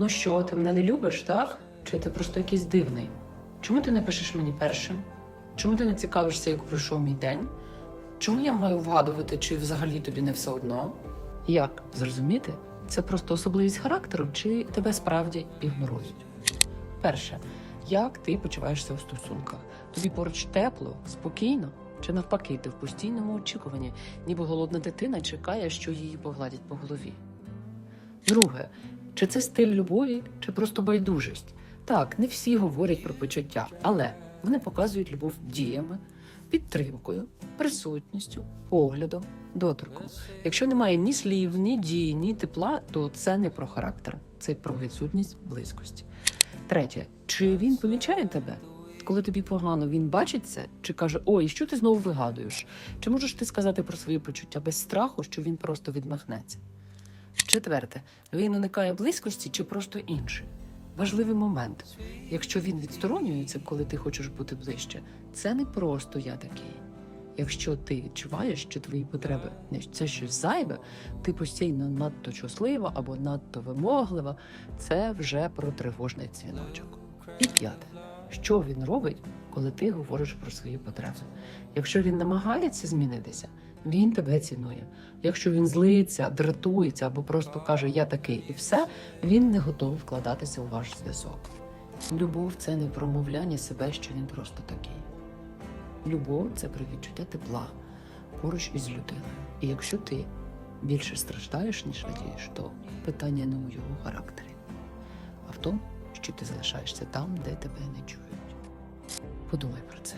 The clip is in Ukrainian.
Ну що, ти мене не любиш, так? Чи ти просто якийсь дивний? Чому ти не пишеш мені першим? Чому ти не цікавишся, як пройшов мій день? Чому я маю вгадувати, чи взагалі тобі не все одно? Як зрозуміти? Це просто особливість характеру, чи тебе справді ігнорують? Перше, як ти почуваєшся у стосунках? Тобі поруч тепло, спокійно, чи навпаки, ти в постійному очікуванні, ніби голодна дитина чекає, що її погладять по голові. Друге, чи це стиль любові, чи просто байдужість? Так, не всі говорять про почуття, але вони показують любов діями, підтримкою, присутністю, поглядом, доторком. Якщо немає ні слів, ні дій, ні тепла, то це не про характер, це про відсутність близькості. Третє, чи він помічає тебе? Коли тобі погано, він бачить це, чи каже: Ой, що ти знову вигадуєш? Чи можеш ти сказати про свої почуття без страху, що він просто відмахнеться? Четверте, він уникає близькості чи просто інший. Важливий момент. Якщо він відсторонюється, коли ти хочеш бути ближче, це не просто я такий. Якщо ти відчуваєш, що твої потреби не це щось зайве, ти постійно надто чуслива або надто вимоглива, це вже про тривожний дзвіночок. І п'яте, що він робить, коли ти говориш про свої потреби? Якщо він намагається змінитися, він тебе цінує. Якщо він злиться, дратується або просто каже Я такий і все, він не готовий вкладатися у ваш зв'язок. Любов це не промовляння себе, що він просто такий. Любов це про відчуття тепла поруч із людиною. І якщо ти більше страждаєш, ніж радієш, то питання не у його характері, а в тому, що ти залишаєшся там, де тебе не чують. Подумай про це.